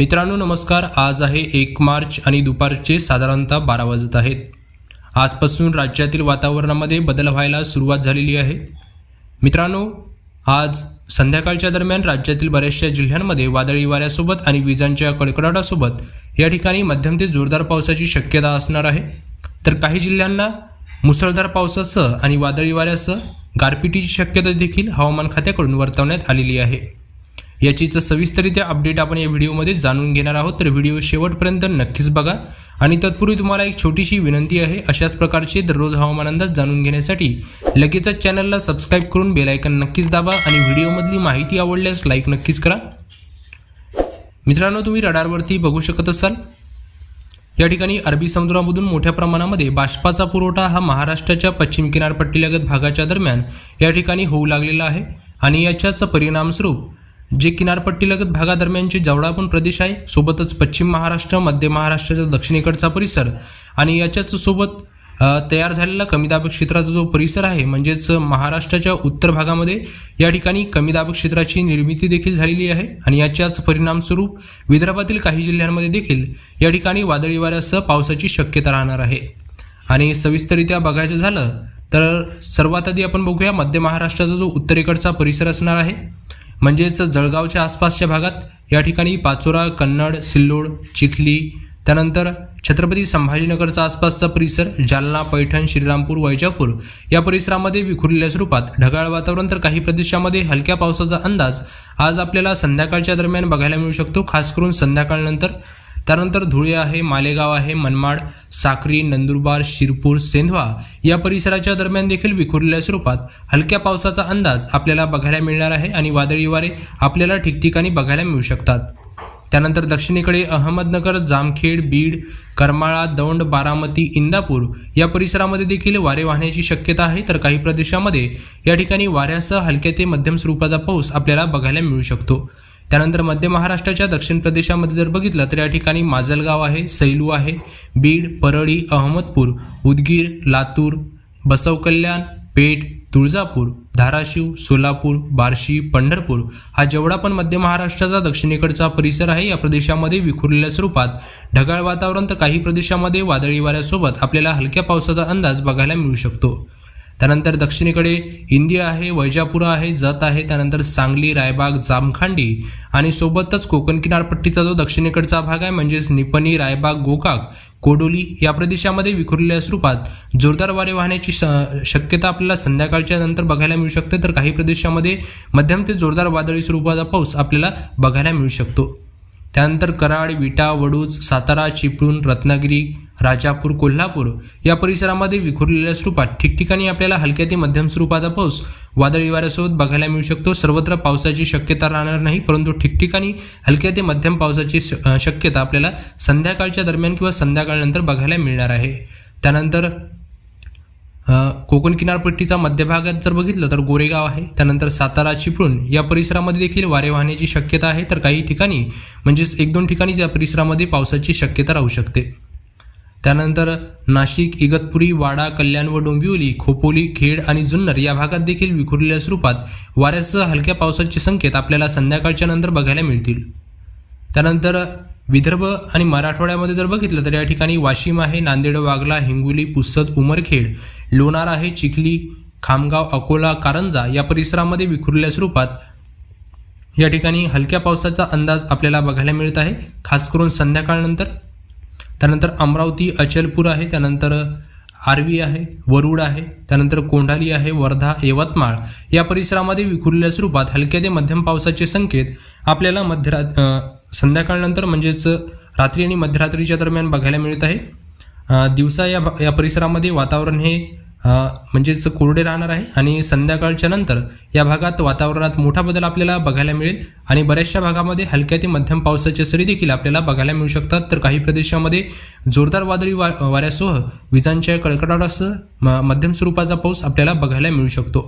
मित्रांनो नमस्कार. आज आहे एक मार्च आणि दुपारचे साधारणतः बारा वाजत आहेत. आजपासून राज्यातील वातावरणामध्ये बदल व्हायला सुरुवात झालेली आहे. मित्रांनो आज संध्याकाळच्या दरम्यान राज्यातील बऱ्याचशा जिल्ह्यांमध्ये वादळी वाऱ्यासोबत आणि विजांच्या कडकडाटासोबत या ठिकाणी मध्यम ते जोरदार पावसाची शक्यता असणार आहे. तर काही जिल्ह्यांना मुसळधार पावसासह आणि वादळी वाऱ्यासह गारपिटीची शक्यता देखील हवामान खात्याकडून वर्तवण्यात आलेली आहे. याचीच सविस्तरित्या अपडेट आपण या व्हिडिओमध्ये जाणून घेणार आहोत. तर व्हिडिओ शेवटपर्यंत नक्कीच बघा. आणि तत्पूर्वी तुम्हाला एक छोटीशी विनंती आहे अशाच प्रकारचे दररोज हवामान अंदाज जाणून घेण्यासाठी लगेचच चॅनलला सबस्क्राईब करून बेलायकन नक्कीच दाबा आणि व्हिडिओमधली माहिती आवडल्यास लाईक नक्कीच करा. मित्रांनो तुम्ही रडारवरती बघू शकत असाल. या ठिकाणी अरबी समुद्रामधून मोठ्या प्रमाणामध्ये बाष्पाचा पुरवठा हा महाराष्ट्राच्या पश्चिम किनारपट्टीलगत भागाच्या दरम्यान या ठिकाणी होऊ लागलेला आहे. आणि याच्याच परिणामस्वरूप जे किनारपट्टीलगत भागादरम्यानचे जेवढा पण प्रदेश आहे सोबतच पश्चिम महाराष्ट्र मध्य महाराष्ट्राचा दक्षिणेकडचा परिसर आणि याच्याच सोबत तयार झालेला कमी दाब क्षेत्राचा जो परिसर आहे म्हणजेच महाराष्ट्राच्या उत्तर भागामध्ये या ठिकाणी कमी दाब क्षेत्राची निर्मिती देखील झालेली आहे आणि याच्याच परिणामस्वरूप विदर्भातील काही जिल्ह्यांमध्ये देखील या ठिकाणी वादळी वाऱ्यासह पावसाची शक्यता राहणार आहे. आणि सविस्तरित्या बघायचं झालं तर सर्वात आधी आपण बघूया मध्य महाराष्ट्राचा जो उत्तरेकडचा परिसर असणार आहे म्हणजेच जळगावच्या आसपासच्या भागात या ठिकाणी पाचोरा कन्नड सिल्लोड चिखली त्यानंतर छत्रपती संभाजीनगरचा आसपासचा परिसर जालना पैठण श्रीरामपूर वैजापूर या परिसरामध्ये विखुरलेल्या स्वरूपात ढगाळ वातावरण तर काही प्रदेशामध्ये हलक्या पावसाचा अंदाज आज आपल्याला संध्याकाळच्या दरम्यान बघायला मिळू शकतो. खास करून संध्याकाळनंतर त्यानंतर धुळे आहे मालेगाव आहे मनमाड साक्री नंदुरबार शिरपूर सेंधवा या परिसराच्या दरम्यान देखील विखुरलेल्या स्वरूपात हलक्या पावसाचा अंदाज आपल्याला बघायला मिळणार आहे आणि वादळी वारे आपल्याला ठिकठिकाणी बघायला मिळू शकतात. त्यानंतर दक्षिणेकडे अहमदनगर जामखेड बीड करमाळा दौंड बारामती इंदापूर या परिसरामध्ये देखील वारे वाहण्याची शक्यता आहे. तर काही प्रदेशामध्ये या ठिकाणी वाऱ्यासह हलक्या ते मध्यम स्वरूपाचा पाऊस आपल्याला बघायला मिळू शकतो. त्यानंतर मध्य महाराष्ट्राच्या दक्षिण प्रदेशामध्ये जर बघितलं तर या ठिकाणी माजलगाव आहे सैलू आहे बीड परळी अहमदपूर उदगीर लातूर बसव कल्याण पेठ तुळजापूर धाराशिव सोलापूर बार्शी पंढरपूर हा जेवढा पण मध्य महाराष्ट्राचा दक्षिणेकडचा परिसर आहे या प्रदेशामध्ये विखुरलेल्या स्वरूपात ढगाळ वातावरण तर काही प्रदेशामध्ये वादळी वाऱ्यासोबत आपल्याला हलक्या पावसाचा अंदाज बघायला मिळू शकतो. त्यानंतर दक्षिणेकडे हिंदी आहे वैजापुरा आहे जत आहे त्यानंतर सांगली रायबाग जामखांडी आणि सोबतच कोकण किनारपट्टीचा जो दक्षिणेकडचा भाग आहे म्हणजेच निपणी रायबाग गोकाक कोडोली या प्रदेशामध्ये विखुरलेल्या स्वरूपात जोरदार वारे वाहण्याची श- शक्यता आपल्याला संध्याकाळच्या नंतर बघायला मिळू शकते. तर काही प्रदेशामध्ये मध्यम ते जोरदार वादळी स्वरूपाचा पाऊस आपल्याला बघायला मिळू शकतो. त्यानंतर कराड विटा वडूज सातारा चिपळूण रत्नागिरी राजापूर कोल्हापूर या परिसरामध्ये विखुरलेल्या स्वरूपात ठिकठिकाणी आपल्याला हलक्या ते मध्यम स्वरूपाचा पाऊस वादळी वाऱ्यासोबत बघायला मिळू शकतो. सर्वत्र पावसाची शक्यता राहणार नाही परंतु ठिकठिकाणी हलक्या ते मध्यम पावसाची श- शक्यता आपल्याला संध्याकाळच्या दरम्यान किंवा संध्याकाळनंतर बघायला मिळणार आहे. त्यानंतर कोकण किनारपट्टीचा मध्यभागात जर बघितलं तर गोरेगाव आहे. त्यानंतर सातारा चिपळूण या परिसरामध्ये देखील वारे वाहण्याची शक्यता आहे. तर काही ठिकाणी म्हणजेच एक दोन ठिकाणी या परिसरामध्ये पावसाची शक्यता राहू शकते. त्यानंतर नाशिक इगतपुरी वाडा कल्याण व डोंबिवली खोपोली खेड आणि जुन्नर या भागात देखील विखुरलेल्या स्वरूपात वाऱ्यासह हलक्या पावसाचे संकेत आपल्याला संध्याकाळच्या नंतर बघायला मिळतील. त्यानंतर विदर्भ आणि मराठवाड्यामध्ये जर बघितलं तर या ठिकाणी वाशिम आहे नांदेड वागला हिंगोली पुसद उमरखेड लोणार आहे चिखली खामगाव अकोला कारंजा या परिसरामध्ये विखुरलेल्या स्वरूपात या ठिकाणी हलक्या पावसाचा अंदाज आपल्याला बघायला मिळत आहे. खास करून संध्याकाळनंतर त्यानंतर अमरावती अचलपूर आहे त्यानंतर आर्वी आहे वरुड आहे त्यानंतर कोंढाली आहे वर्धा यवतमाळ. या परिसरामध्ये विखुरलेल्या स्वरूपात हलक्या ते मध्यम पावसाचे संकेत आपल्याला मध्यरा संध्याकाळनंतर म्हणजेच रात्री आणि मध्यरात्रीच्या दरम्यान बघायला मिळत आहे. दिवसा या या परिसरामध्ये वातावरण हे म्हणजेच कोरडे राहणार आहे आणि संध्याकाळच्या नंतर या भागात वातावरणात मोठा बदल आपल्याला बघायला मिळेल आणि बऱ्याचशा भागामध्ये हलक्या ते मध्यम पावसाच्या सरी देखील आपल्याला बघायला मिळू शकतात. तर काही प्रदेशामध्ये जोरदार वादळी वा वाऱ्यासह विजांच्या कडकडाटासह म- मध्यम स्वरूपाचा पाऊस आपल्याला बघायला मिळू शकतो.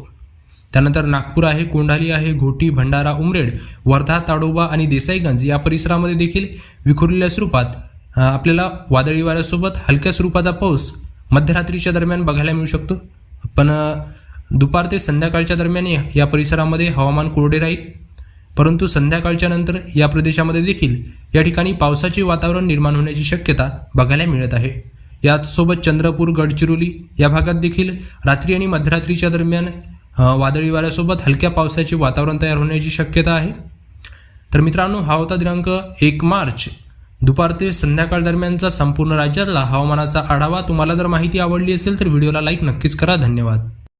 त्यानंतर नागपूर आहे कोंढाली आहे घोटी भंडारा उमरेड वर्धा ताडोबा आणि देसाईगंज या परिसरामध्ये देखील विखुरलेल्या स्वरूपात आपल्याला वादळी वाऱ्यासोबत हलक्या स्वरूपाचा पाऊस मध्यरात्रीच्या दरम्यान बघायला मिळू शकतो. पण दुपार ते संध्याकाळच्या दरम्यान या- परिसरामध्ये हवामान कोरडे राहील. परंतु संध्याकाळच्या नंतर या प्रदेशामध्ये देखील या ठिकाणी पावसाचे वातावरण निर्माण होण्याची शक्यता बघायला मिळत आहे. याचसोबत चंद्रपूर गडचिरोली या भागात देखील रात्री आणि मध्यरात्रीच्या दरम्यान वादळी वाऱ्यासोबत हलक्या पावसाचे वातावरण तयार होण्याची शक्यता आहे. तर मित्रांनो हा होता दिनांक एक मार्च दुपार ते संध्याकाळ दरम्यानचा संपूर्ण राज्यातला हवामानाचा आढावा तुम्हाला जर माहिती आवडली असेल तर व्हिडिओला लाईक नक्कीच करा. धन्यवाद.